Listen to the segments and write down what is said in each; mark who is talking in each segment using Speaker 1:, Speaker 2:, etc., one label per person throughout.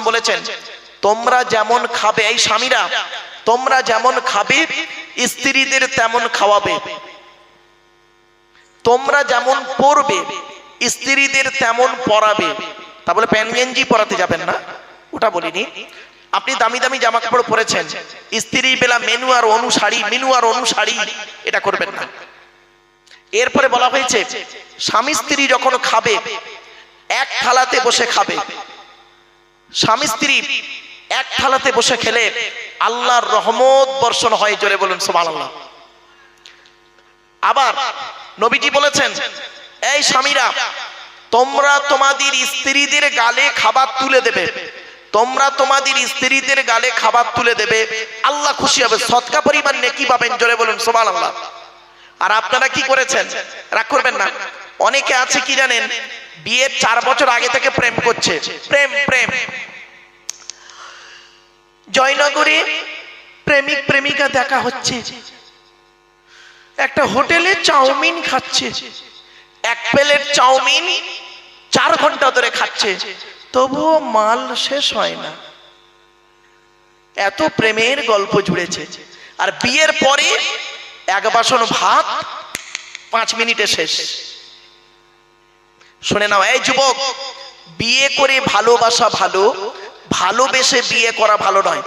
Speaker 1: বলেছেন, তোমরা যেমন খাবে, এই স্বামীরা, তোমরা যেমন খাবে, স্ত্রীদের তেমন খাওয়াবে। তোমরা যেমন স্ত্রীদের তেমন যাবেন না? ওটা বলিনি। আপনি দামি দামি জামা কাপড় পরেছেন, স্ত্রী বেলা মেনু আর অনুসারী মেনু আর অনুসারী এটা করবেন না। এরপরে বলা হয়েছে, স্বামী স্ত্রী যখন খাবে, এক থালাতে বসে খাবে। স্বামী স্ত্রী এক থালাতে বসে খেলে আল্লাহর রহমত বর্ষণ হয় জোরে বলুন সোমান আল্লাহ আবার নবীজি বলেছেন, এই স্বামীরা, তোমরা তোমাদের স্ত্রীদের গালে খাবার তুলে দেবে। তোমরা তোমাদের স্ত্রীদের গালে খাবার তুলে দেবে। আল্লাহ খুশি হবে। সৎকা পরিমাণ নেকি পাবেন, জোরে বলুন সোমান আল্লাহ আর আপনারা কি করেছেন? রাগ করবেন না। অনেকে আছে কি জানেন? বিয়ের চার বছর আগে থেকে প্রেম করছে। প্রেম প্রেম। জয়নগরে প্রেমিক, প্রেমিকা দেখা হচ্ছে। একটা হোটেলে চাউমিন খাচ্ছে। এক প্লেট চাউমিন চার ঘণ্টা ধরে খাচ্ছে। তবুও মাল শেষ হয় না। এত প্রেমের গল্প জুড়েছে। আর বিয়ের পরে এক বাসন ভাত পাঁচ মিনিটে শেষ। শুনে নাও, এই যুবক, বিয়ে করে ভালোবাসা ভালো, ভালোবেসে বিয়ে করা ভালো নয়।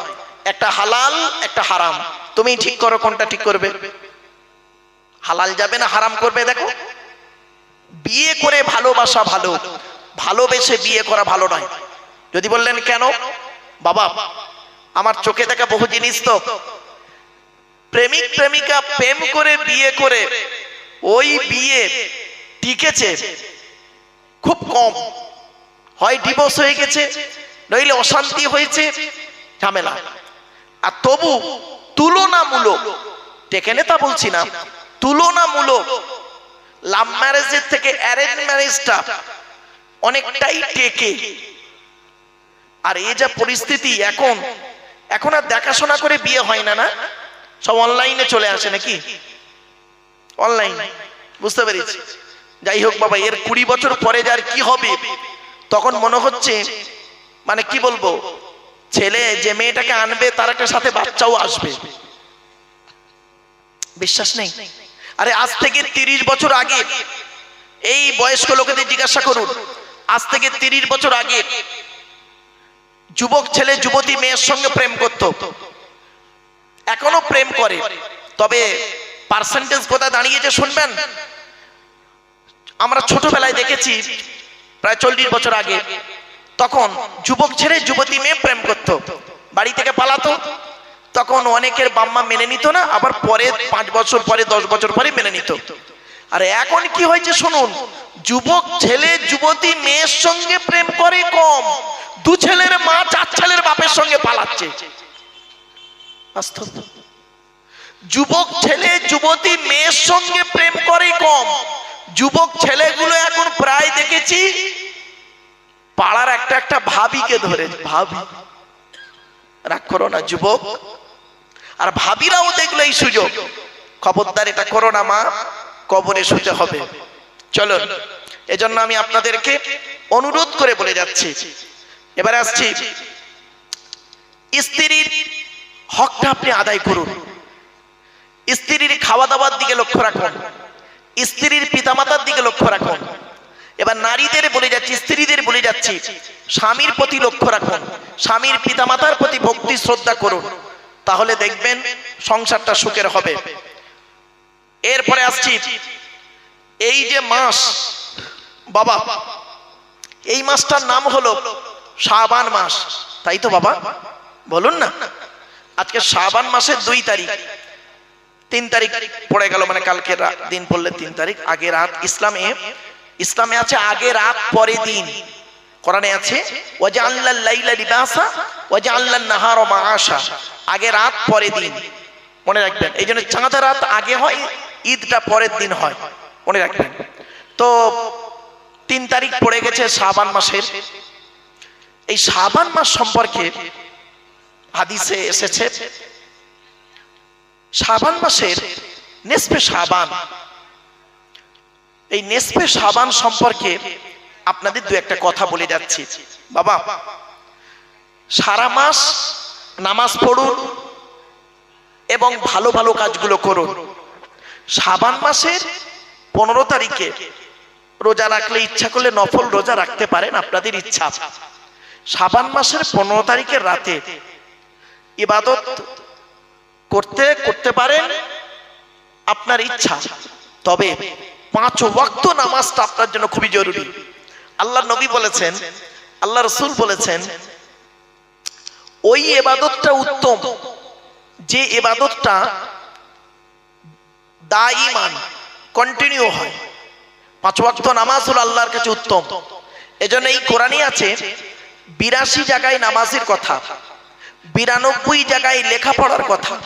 Speaker 1: একটা হালাল, একটা হারাম। তুমি ঠিক করো, কোনটা ঠিক করবে? হালাল যাবে না হারাম করবে, দেখো। বিয়ে করে ভালোবাসা ভালো, ভালোবেসে বিয়ে করা ভালো নয়। যদি বললেন, কেন? বাবা, আমার চোখে দেখা বহু জিনিস তো। প্রেমিক, প্রেমিকা প্রেম করে, বিয়ে করে, ওই বিয়ে টিকেছে। খুব কম। হয় ডিভোর্স হয়ে গেছে, নইলে অশান্তি হয়েছে, ঝামেলা। আর তবু তুলনামূলক টেকেনে তা বলছি না, তুলনামূলক লাভ ম্যারেজের থেকে অ্যারেঞ্জ ম্যারেজটা অনেকটাই টেকে। আর এই যা পরিস্থিতি এখন এখন আর দেখাশোনা করে বিয়ে হয় না না? সব অনলাইনে চলে আসে নাকি? অনলাইন বুঝতে পেরেছি। যাই হোক বাবা, এর কুড়ি বছর পরে যার কি হবে, তখন মনে হচ্ছে মানে কি বলব, ছেলে যে মেয়েটাকে আনবে, তার একটা সাথে বাচ্চাও আসবে। বিশ্বাস নেই? আরে আজ থেকে তিরিশ বছর আগে, এই বয়স্ক লোকেদের জিজ্ঞাসা করুন, আজ থেকে তিরিশ বছর আগে, যুবক ছেলে, যুবতী মেয়ের সঙ্গে প্রেম করত। এখনও প্রেম করে। তবে পার্সেন্টেজ কোথায় দাঁড়িয়েছে শুনবেন? আমরা ছোটবেলায় দেখেছি, প্রায় চল্লিশ বছর আগে, তখন যুবক ছেড়ে যুবতী মেয়ে প্রেম করত। বাড়ি থেকে পালাতো। তখন অনেকের বাম্মা মেনে নিত না, আবার পরে পাঁচ বছর পরে, দশ বছর পরে মেনে নিত। আর এখন কি হয়েছে শুনুন, যুবক ছেলে যুবতী মেয়ের সঙ্গে প্রেম করে কম, দু ছেলের মা চার ছেলের বাপের সঙ্গে পালাচ্ছে। যুবক ছেলে যুবতী মেয়ের সঙ্গে প্রেম করে কম যুবক ছেলেগুলো এখন প্রায় দেখেছি, পাড়ার একটা একটা ভাবিকে ধরে, ভাবি, রাগ করো না যুবক। আর ভাবিরাও দেখল এই সুযোগ। খবরদার, এটা করো না মা, কবরে শুতে হবে। চলো, এজন্য আমি আপনাদেরকে অনুরোধ করে বলে যাচ্ছি। এবারে আসছি। স্ত্রীর হকটা আপনি আদায় করুন। স্ত্রীর খাওয়া দাওয়ার দিকে লক্ষ্য রাখুন। স্ত্রীর পিতামাতার দিকে লক্ষ্য রাখুন। এবার নারীদের বলে যাচ্ছি, স্ত্রীদের বলে যাচ্ছি, স্বামীর প্রতি লক্ষ্য রাখুন, স্বামীর পিতামাতার প্রতি ভক্তি, শ্রদ্ধা করুন। তাহলে দেখবেন সংসারটা সুখের হবে। এরপরে আসছি, এই যে মাস, বাবা, এই মাসটার নাম হলো শাবান মাস। তাই তো বাবা? বলুন না। আজকে শাবান মাসের দুই তারিখ। তিন তারিখ পড়ে গেল মানে কালকে দিন পড়লে তিন তারিখ, আগে রাত ইসলামে ইসলামে আছে আগে রাত, পরে দিন। কোরআনে আছে ওয়াজা আল্লাহ লাইলা লিবাসা ওয়াজা আল্লাহ নাহার মাআশা। আগে রাত, পরে দিন। মনে রাখবেন, এই জন্য চাঁদ রাত আগে হয়, ঈদটা পরের দিন হয়। মনে রাখবেন। তো তিন তারিখ পড়ে গেছে শাবান মাসের। এই শাবান মাস সম্পর্কে হাদিসে এসেছে শাবান মাসের নেসপে শাবান। এই নেসপে শাবান সম্পর্কে আপনাদের দু একটা কথা বলে যাচ্ছি। বাবা, সারা মাস নামাজ পড়ুন এবং ভালো ভালো কাজগুলো করুন। সাবান মাসের পনেরো তারিখে রোজা রাখলে ইচ্ছা করলে নফল রোজা রাখতে পারেন, আপনাদের ইচ্ছা। সাবান মাসের পনেরো তারিখের রাতে ইবাদত করতে করতে পারেন আপনার ইচ্ছা। তবে পাঁচ ওয়াক্ত নামাজটা আপনার জন্য খুবই জরুরি। আল্লাহ নবী বলেছেন, আল্লাহ রসুল বলেছেন, ওই এবাদতটা উত্তম। যে এবাদতটা দাইমান কন্টিনিউ হয়। পাঁচ ওয়াক্ত নামাজ হলো আল্লাহর কাছে উত্তম। এজন্য এই কোরআনই আছে, বিরাশি জায়গায় নামাজের কথা। বিরানব্বই জায়গায় লেখাপড়ার কথা,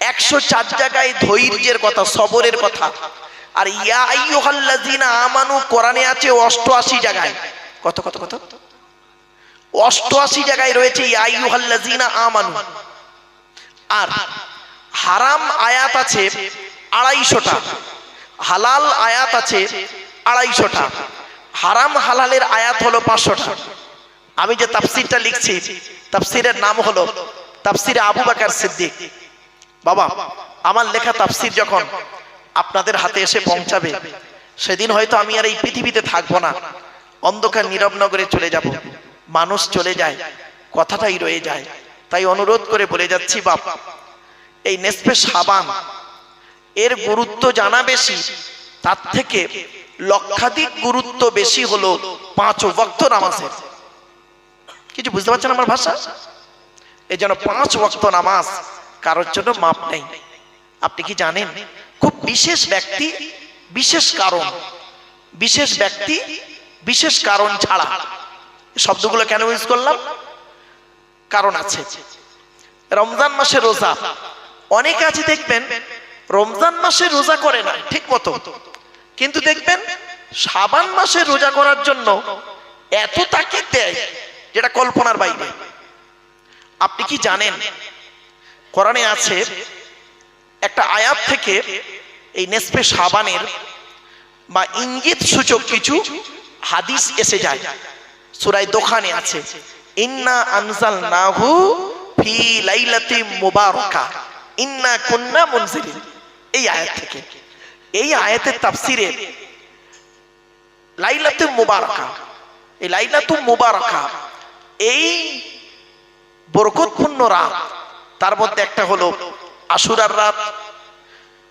Speaker 1: একশো চার জায়গায় ধৈর্যের কথা, সবরের কথা। আর ইয়া আইয়ুহাল্লাযিনা আমানু, কোরআনে আছে অষ্টআশি জায়গায়। কত কত কত? অষ্টআশি জায়গায় রয়েছে ইয়া আইয়ুহাল্লাযিনা আমানু। আর হারাম আয়াত আছে আড়াইশোটা। হালাল আয়াত আছে আড়াইশোটা। হারাম হালালের আয়াত হলো পাঁচশোটা। আমি যে তাফসিরটা লিখছি তাফসিরের নাম হলো তাফসিরে আবু বাকার সিদ্দিক। বাবা, আমার লেখা তাফসির যখন আপনাদের হাতে এসে পৌঁছাবে, সেদিন হয়তো আমি আর এই পৃথিবীতে থাকব না। অন্ধকার নীরব নগরে চলে যাব। মানুষ চলে যায়, কথাটাই রয়ে যায়। তাই অনুরোধ করে বলে যাচ্ছি, বাপ, এই নেসপে সাবান, এর গুরুত্ব জানা বেশি? তার থেকে লক্ষাধিক গুরুত্ব বেশি হলো পাঁচ ওয়াক্ত নামাজের। কিছু বুঝতে পারছেন আমার ভাষা? এই জন্য পাঁচ ওয়াক্ত নামাজ, কারোর জন্য মাপ নেই। আপনি কি জানেন? খুব বিশেষ ব্যক্তি, বিশেষ কারণ, বিশেষ ব্যক্তি, বিশেষ কারণ ছাড়া। শব্দগুলো কেন ইউজ করলাম? কারণ আছে। রমজান মাসে রোজা। অনেকে আছে দেখবেন, রমজান মাসে রোজা করে না, ঠিক মতো। কিন্তু দেখবেন সাবান মাসে রোজা করার জন্য এত তাকে দেয় যেটা কল্পনার বাইরে। আপনি কি জানেন, কোরআনে আছে একটা আয়াত থেকে এই নেসপে সাবানের বা ইঙ্গিত সূচক কিছু হাদিস এসে যায়। সুরাই দোকানে আছে, ইন্না আনজাল নাহু ফি লাইলাতি মুবারাকা, ইন্না কুন্না মুনজিলিন এই আয়াত থেকে। এই আয়াতের তাফসিরে লাইলাতু মুবারাকা, এই লাইলাতু মুবারাকা এই বরকতপূর্ণ রাত, তার মধ্যে একটা হলো আশুরার রাত,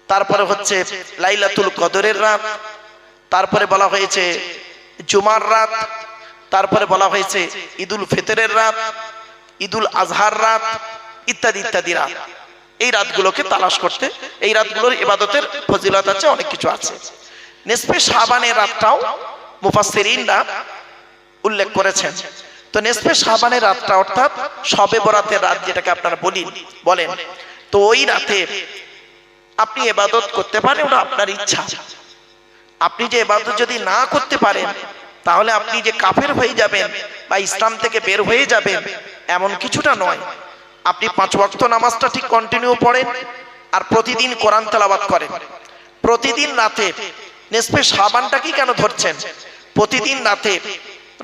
Speaker 1: তারপরে হচ্ছে লাইলাতুল কদরের রাত, তারপরে বলা হয়েছে জুমার রাত, তারপরে বলা হয়েছে ঈদুল ফিতরের রাত, ঈদুল আজহার রাত, ইত্যাদি ইত্যাদি রাত। এই রাতগুলোকে তালাশ করতে, এই রাতগুলোর ইবাদতের ফজিলত আছে, অনেক কিছু আছে। নেসপে সাবানের রাতটাও মুফাসসিরিনরা উল্লেখ করেছেন। তো নেসপে সাবানের রাতটা অর্থাৎ সবে বরাতের রাত যেটাকে আপনারা বলি বলেন। তো ওই রাতে আপনি এবাদত করতে পারেন, ওটা আপনার ইচ্ছা। আপনি যে এবাদত যদি না করতে পারেন, তাহলে আপনি যে কাফের হয়ে যাবেন বা ইসলাম থেকে বের হয়ে যাবেন, এমন কিছুটা নয়। আপনি পাঁচ ওয়াক্ত নামাজটা ঠিক কন্টিনিউ পড়েন আর প্রতিদিন কোরআন তেলাবাত করেন। প্রতিদিন রাতে সাবানটা কি কেন ধরছেন? প্রতিদিন রাতে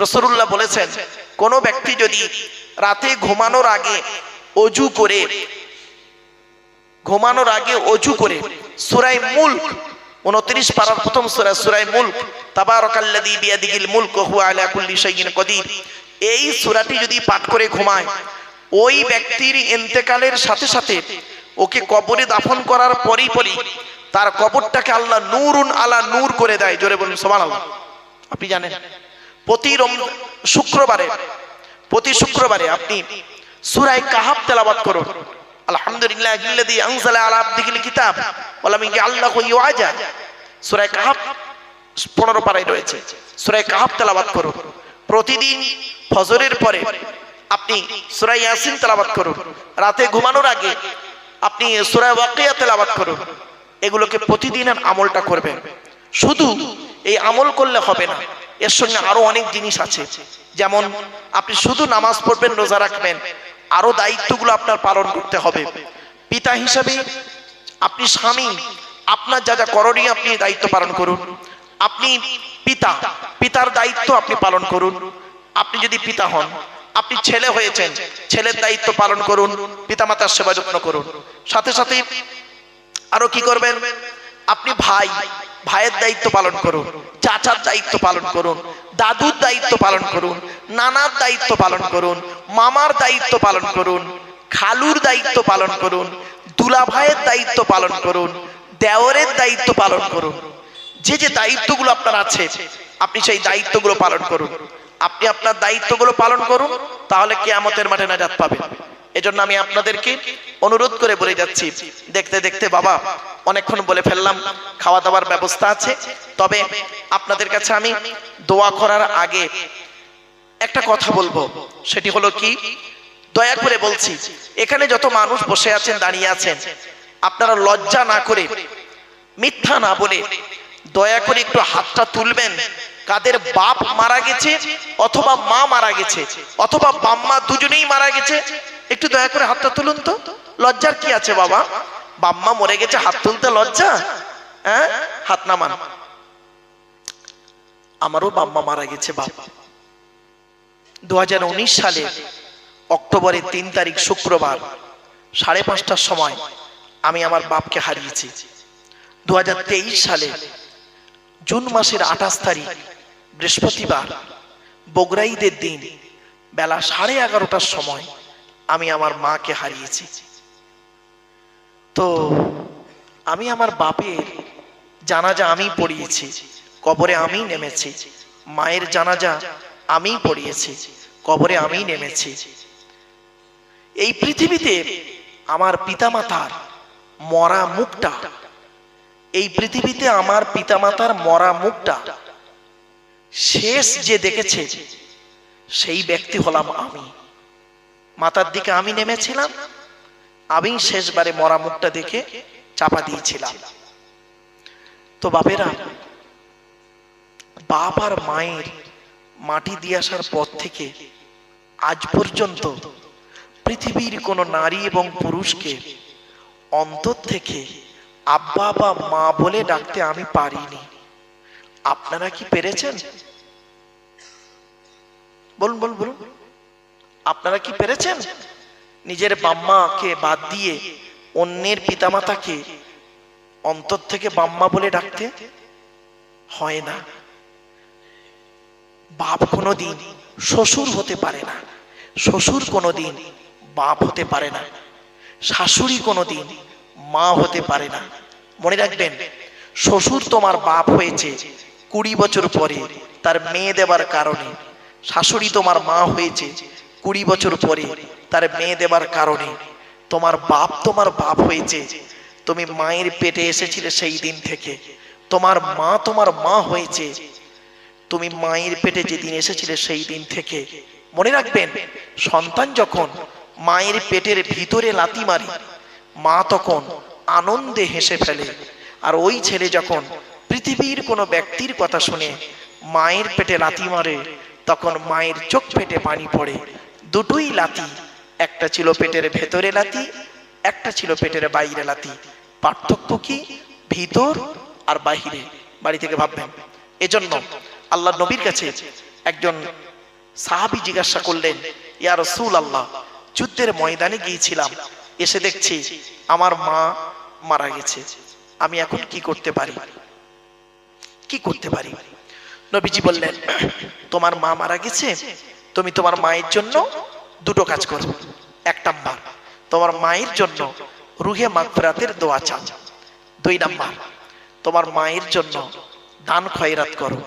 Speaker 1: রসুল্লাহ বলেছেন, কোনো ব্যক্তি যদি রাতে ঘুমানোর আগে অজু করে, ঘুমানোর আগে অজু করে সুরাই মুল্ক, উনত্রিশ প্রথম সুরা সুরাই আলা কুল্লি কদির, এই সূরাটি যদি পাঠ করে ঘুমায়, ওই ব্যক্তির ইন্তেকালের সাথে সাথে ওকে কবরে দাফন করার পরই পরই তার কবরটাকে আল্লাহ নূরুন আলা নূর করে দেয়। জোরে বলুন, সুবহানাল্লাহ। আপনি জানেন? প্রতি শুক্রবারে প্রতি শুক্রবারে আপনি সূরায়ে কাহাফ তেলাওয়াত করুন। আলহামদুলিল্লাহ ইল্লাযী আনজালা আলা আবদিহিল কিতাব ওয়া লাম ইয়াজআল্লাহু ইওয়াজা। সূরা কাহাফ 15 পারায় রয়েছে। প্রতিদিন ফজরের পরে আপনি রাতে ঘুমানোর আগে আপনি সূরা ওয়াকিয়া তেলাওয়াত করুন। এগুলোকে প্রতিদিনের আমলটা করবেন। শুধু এই আমল করলে হবে না। এর সঙ্গে আরও অনেক জিনিস আছে। যেমন আপনি শুধু নামাজ পড়বেন, রোজা রাখবেন, আরও দায়িত্বগুলো আপনার পালন করতে হবে। পিতা হিসাবে আপনি স্বামী, আপনার যা যা করণীয় আপনি দায়িত্ব পালন করুন। আপনি পিতা, পিতার দায়িত্ব আপনি পালন করুন। আপনি যদি পিতা হন, আপনি ছেলে হয়েছেন, ছেলের দায়িত্ব পালন করুন, পিতামাতার সেবা যত্ন করুন। সাথে সাথে আরও কি করবেন? আপনি ভাই, ভাইয়ের দায়িত্ব পালন করুন, চাচার দায়িত্ব পালন করুন, দাদুর দায়িত্ব পালন করুন, নানার দায়িত্ব পালন করুন, মামার দায়িত্ব পালন করুন, খালুর দায়িত্ব পালন করুন দুলা ভাইয়ের দায়িত্ব পালন করুন, দেওরের দায়িত্ব পালন করুন। যে যে দায়িত্বগুলো আপনার আছে, আপনি সেই দায়িত্বগুলো পালন করুন। আপনি আপনার দায়িত্বগুলো পালন করুন, তাহলে কেয়ামতের মাঠে নাজাত পাবেন। এজন্য আমি আপনাদেরকে অনুরোধ করে বলে যাচ্ছি, দেখতে দেখতে বাবা, অনেকক্ষণ বলে ফেললাম খাওয়া দাওয়ার ব্যবস্থা আছে, তবে আপনাদের কাছে আমি দোয়া করার আগে একটা কথা বলব, সেটি হলো কি, দয়া করে বলছি, এখানে যত মানুষ বসে আছেন, দাঁড়িয়ে আছেন, আপনারা লজ্জা না করে মিথ্যা না বলে দয়া করে একটু হাতটা তুলবেন কাদের বাপ মারা গেছে অথবা মা মারা গেছে অথবা বাম্মা দুজনেই মারা গেছে? একটু দয়া করে হাতটা তুলুন তো। লজ্জার কি আছে বাবা? বাম্মা মরে গেছে, হাত তুলতে লজ্জা? হ্যাঁ? হাত নামান। আমারও বাম্মা মারা গেছে বাবা দু হাজার উনিশ সালে অক্টোবরের তিন তারিখ শুক্রবার, সাড়ে পাঁচটার সময় আমি আমার বাপকে হারিয়েছি। দু হাজার তেইশ সালে জুন মাসের আঠাশ তারিখ বৃহস্পতিবার বগরাইদের দিন, বেলা সাড়ে এগারোটার সময় আমি আমার মাকে হারিয়েছি। তো আমি আমার বাপের জানাজা আমি পড়িয়েছি, কবরে আমি নেমেছি, মায়ের জানাজা আমি পড়িয়েছি, কবরে আমি নেমেছি। এই পৃথিবীতে আমার পিতামাতার মরা মুখটা, এই পৃথিবীতে আমার পিতামাতার মরা মুখটা শেষ যে দেখেছে, সেই ব্যক্তি হলাম আমি। মাতার দিকে আমি নেমেছিলাম আমি শেষবারে মরা মুখটা দেখে চাপা দিয়েছিলাম। তো বাপেরা, বাপ আর মায়ের মাটি দিয়ে আসার পর থেকে আজ পর্যন্ত পৃথিবীর কোনো নারী এবং পুরুষকে অন্তর থেকে আব্বা বা মা বলে ডাকতে আমি পারিনি। আপনারা কি পেরেছেন? বলুন বলুন বলুন। আপনারা কি পেরেছেন? নিজের বাম্মাকে বাদ দিয়ে অন্যের পিতামাতাকে অন্তর থেকে বাম্মা বলে ডাকতে? হয় না। বাপ কোনোদিন শ্বশুর হতে পারে না। শ্বশুর কোনোদিন বাপ হতে পারে না। শাশুড়ি কোনোদিন মা হতে পারে না। মনে রাখবেন, শ্বশুর তোমার বাপ হয়েছে কুড়ি বছর পরে তার মেয়ে দেবার কারণে শাশুড়ি তোমার মা হয়েছে, কুড়ি বছর পরে তার মেয়ে দেবার কারণে তোমার বাপ তোমার বাপ হয়েছে। তুমি মায়ের পেটে এসেছিলে সেই দিন থেকে। তোমার মা তোমার মা হয়েছে। তুমি মায়ের পেটে যেদিন এসেছিলে সেই দিন থেকে। মনে রাখবেন, সন্তান যখন মায়ের পেটের ভিতরে লাতি মারে, মা তখন আনন্দে হেসে ফেলে। আর ওই ছেলে যখন পৃথিবীর কোনো ব্যক্তির কথা শুনে মায়ের পেটে লাথি মারে, তখন মায়ের চোখ পেটে পানি পড়ে। দুটোই লাথি, একটা ছিল পেটের ভেতরে লাথি, একটা ছিল পেটের বাইরে লাথি। পার্থক্য কি? ভিতর আর বাহিরে। বাড়ি থেকে ভাববেন। এজন্য আল্লাহ নবীর কাছে একজন সাহাবি জিজ্ঞাসা করলেন, ইয়া রসুল আল্লাহ যুদ্ধের ময়দানে গিয়েছিলাম, এসে দেখছি আমার মা মারা গেছে। আমি এখন কি করতে পারি? কি করতে পারি? নবীজি বললেন, তোমার মা মারা গেছে, তুমি তোমার মায়ের জন্য দুটো কাজ করো। এক নাম্বার তোমার মায়ের জন্য রুহে মাগফিরাতের দোয়া চাও। দুই নাম্বার, তোমার মায়ের জন্য দান খয়রাত করো,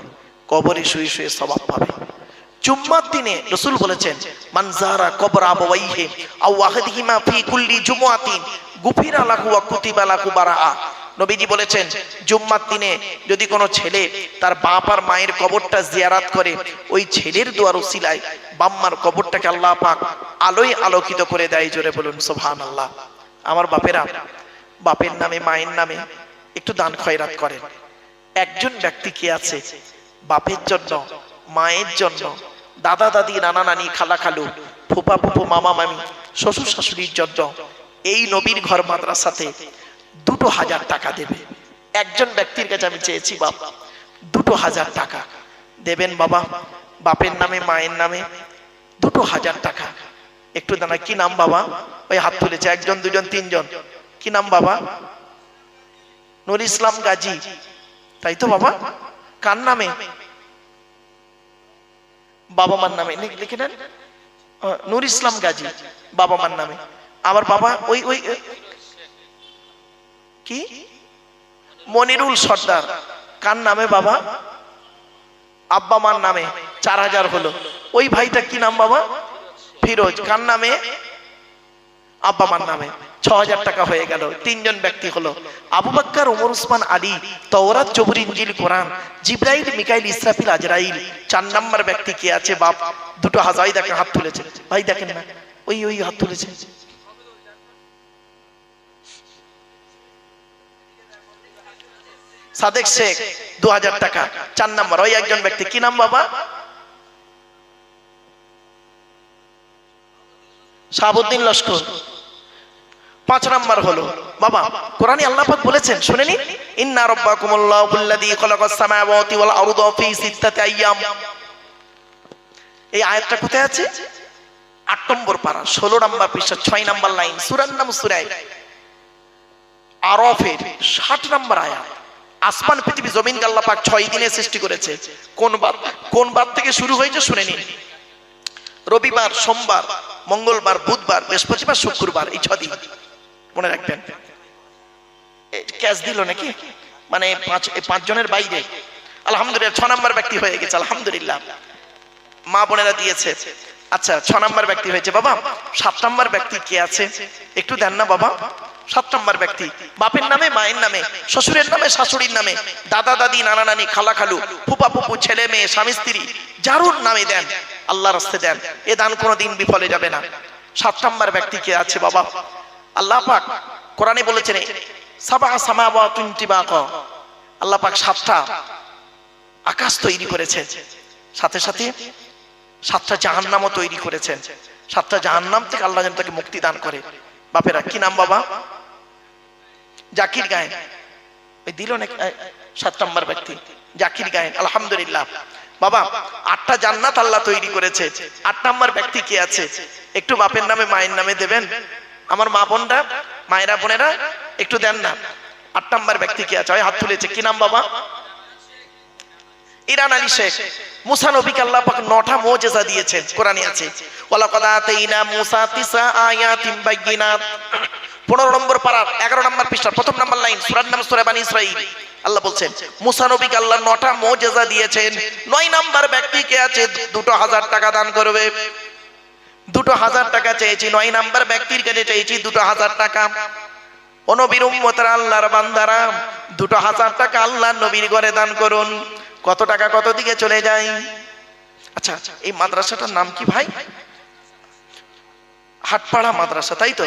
Speaker 1: কবরে শুয়ে শুয়ে স্বভাব পাবে। জুম্মার দিনে রসুল বলেছেন মানজারা কবর আবাইহে আও আহাদিহিমা ফি কুল্লি জুমুআতিন, গুফিরা লাহু ওয়া কুতিবা লাহু বারাআ। নবীজি বলেছেন, জুম্মার দিনে যদি কোনো ছেলে তার বাপ আর মায়ের কবরটা জিয়ারাত করে, ওই ছেলের দোয়ার উসিলায় বাম্মার কবরটাকে আল্লাহ পাক আলোয় আলোকিত করে দেয়, জোরে বলুন, সুবহানাল্লাহ। আমার বাপেরা, বাপের নামে, মায়ের নামে একটু দান খয়রাত করেন। একজন ব্যক্তি কে আছে, বাপের জন্য, মায়ের জন্য, দাদা, দাদি, নানা, নানি, খালা, খালু, ফুপা, ফুপু, মামা, মামি, শ্বশুর, শাশুড়ির জন্য, এই নবীর ঘর মাদ্রাসাতে দুটো হাজার টাকা দেবে। একজন ব্যক্তির কাছে আমি চেয়েছি, বাপ, দুটো হাজার টাকা। দেবেন বাবা, বাপের নামে, মায়ের নামে, দুটো হাজার টাকা। একটু দাঁড়া কি নাম বাবা? ওই হাত তুলেছে, একজন, দুজন, তিনজন। কি নাম বাবা? নুর ইসলাম গাজী। তাই তো বাবা? কার নামে? বাবা মার নামে লিখে নেন। নুর ইসলাম গাজী, বাবা মার নামে। আবার বাবা, ওই, ওই- কি? মনিরুল সর্দার। কার নামে বাবা? আব্বা মার নামে। চার হাজার হলো। ওই ভাইটা কি নাম বাবা? ফিরোজ। কার নামে? আব্বা মার নামে। ছ হাজার টাকা হয়ে গেল। তিনজন ব্যক্তি হলো। আবু বাক্কার ওমর উসমান, আলী, তওরাত, জবুর ইঞ্জিল কোরআন, জিব্রাইল, মিকাইল, ইসরাফিল, আজরাইল। চার নাম্বার ব্যক্তি কে আছে? বাপ। দুটো হাজাই দেখেন, হাত তুলেছে। ভাই দেখেন না। ওই ওই হাত তুলেছে। সাদেক শেখ দু হাজার টাকা। চার নাম্বার ওই একজন ব্যক্তি। কি নাম বাবা? শাহাবুদ্দিন লস্কর। পাঁচ নাম্বার হলো বাবা কোরআনে আল্লাহ পাক বলেছেন শুনেনি? ইন্না রাব্বাকুমুল্লাহু আল্লাযী খালাকাস সামাওয়াতি ওয়াল আরদা ফি সিত্তাতি আইয়াম। এই আয়াতটা কোথায় আছে? আট নম্বর পারা ষোলো নম্বর পৃষ্ঠা ছয় নম্বর লাইন। সুরার নাম সুরাই আরফের ষাট নম্বর আয়াত। আসমান, পৃথিবী জমিন আল্লাহ পাক ছয় দিনে সৃষ্টি করেছে। কোন বার? কোন বার থেকে শুরু হয়েছে শুনে নিন রবিবার, সোমবার, মঙ্গলবার, বুধবার, বৃহস্পতিবার, শুক্রবার, এই ছদিন। মনে রাখবেন। ক্যাশ দিল নাকি? মানে পাঁচ পাঁচজনের বাইরে। আলহামদুলিল্লাহ, ছ নম্বর ব্যক্তি হয়ে গেছে, আলহামদুলিল্লাহ। মা বোনেরা দিয়েছে। আচ্ছা ছ নম্বর ব্যক্তি হয়েছে। বাবা, সাত নম্বর ব্যক্তি কে আছে? একটু দেন না, বাবা। সাত নম্বর ব্যক্তি। বাপের নামে, মায়ের নামে, শ্বশুরের নামে, শাশুড়ির নামে। দাদা, দাদি, নানা, নানি, খালা, খালু, ফুপা, ফুপু, ছেলে, মেয়ে, স্বামী, স্ত্রী, যারুর নামে দেন আল্লাহ রাস্তে দেন, এ দান কোনোদিন বিফলে যাবে না। সাত নম্বর ব্যক্তি কে আছে বাবা? আল্লাহ পাক কোরআনে বলেছেন, সাবা সামাওয়া তুন্তিবাক আল্লাহ পাক সাতটা আকাশ তৈরি করেছে। সাথে সাথে সাতটা জাহান্নামও তৈরি করেছেন সাতটা জাহান্নাম থেকে আল্লাহ যেন তাকে মুক্তি দান করে। বাপেরা, কি নাম বাবা? জাকির গায়েন। ওই দিল নাকি? এই, সাত নম্বর ব্যক্তি। জাকির গায়েন আলহামদুলিল্লাহ। বাবা আটটা জান্নাত আল্লাহ তৈরি করেছে। আট নম্বর ব্যক্তি কে আছে? একটু বাপের নামে মায়ের নামে দেবেন? আমার মা বোনরা মায়েরা বোনেরা একটু দেন না। আট নম্বর ব্যক্তি কে আছে? হাত তুলেছে। কি নাম বাবা? ইরান আলী শেখ। মুসা নবীকে আল্লাহ পাক নটা মোজেজা দিয়েছেন। কোরআনে আছে। ওয়ালাকাদ আতাইনা মুসা তিসা আয়াতিন বাইয়িনাত। 15 নম্বর পাড়ার, এগারো নম্বর পৃষ্ঠা প্রথম নম্বর লাইন সূরার নাম সূরা বানী আল্লাহ বলছেন, মুসা নবীকে আল্লাহ নটা মোজেজা দিয়েছেন। নয় নম্বর ব্যক্তি কে আছে? দুটো হাজার টাকা দান করবে। দুটো হাজার টাকা চেয়েছি, নয় নাম্বার ব্যক্তির কাছে চেয়েছি দুটো হাজার টাকা। ও নবীর উম্মতের আল্লাহর বান্দারা, দুটো হাজার টাকা আল্লাহ নবীর ঘরে দান করুন। কত টাকা কত দিকে চলে যায়? আচ্ছা এই মাদ্রাসাটার নাম কি ভাই? হাটপাড়া মাদ্রাসা, তাই তো?